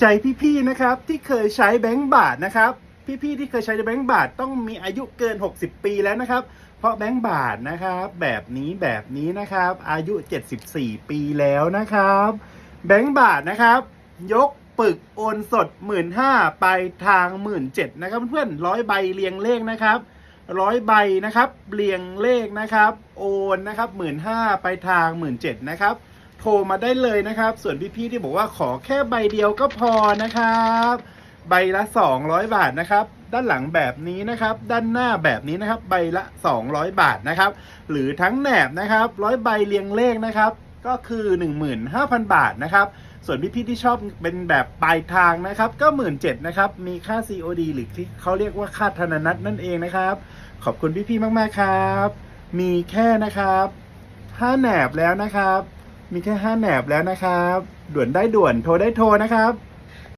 ใจพี่ๆนะครับที่เคยใช้แบงก์บาทนะครับ พี่ๆที่เคยใช้แบงก์บาทต้องมีอายุเกิน 60 ปีแล้วนะครับ เพราะแบงก์บาทนะครับแบบนี้แบบนี้นะครับ อายุ 74 ปีแล้วนะครับ แบงก์บาทนะครับ ยกปึกโอนสด 1 5ื่นไปทาง 1 7ื่นนะครับเพื่อนร้อยใบเรียงเลขนะครับร้อยใบนะครับเรียงเลขนะครับ โอนนะครับหมื่นห้าไปทาง 1 7ื่นนะครับ โทรมาได้เลยนะครับ ส่วนพี่ๆที่บอกว่าขอแค่ใบเดียวก็พอนะครับ ใบละ 200 บาทนะครับ ด้านหลังแบบนี้นะครับ ด้านหน้าแบบนี้นะครับ ใบละ 200 บาทนะครับ หรือทั้งแหนบนะครับร้อยใบเรียงเลขนะครับ ก็คือ 15,000 บาทนะครับส่วนพี่ๆที่ชอบเป็นแบบปลายทางนะครับ ก็1 7ื่นเนะครับ มีค่า COD หรือที่เขาเรียกว่าค่าธนนัตนั่นเองนะครับ ขอบคุณพี่ๆมากๆครับ มีแค่นะครับ5แหนบแล้วนะครับ มีแค่ห้าแหนบแล้วนะครับ ด่วนได้ด่วนโทรได้โทรนะครับ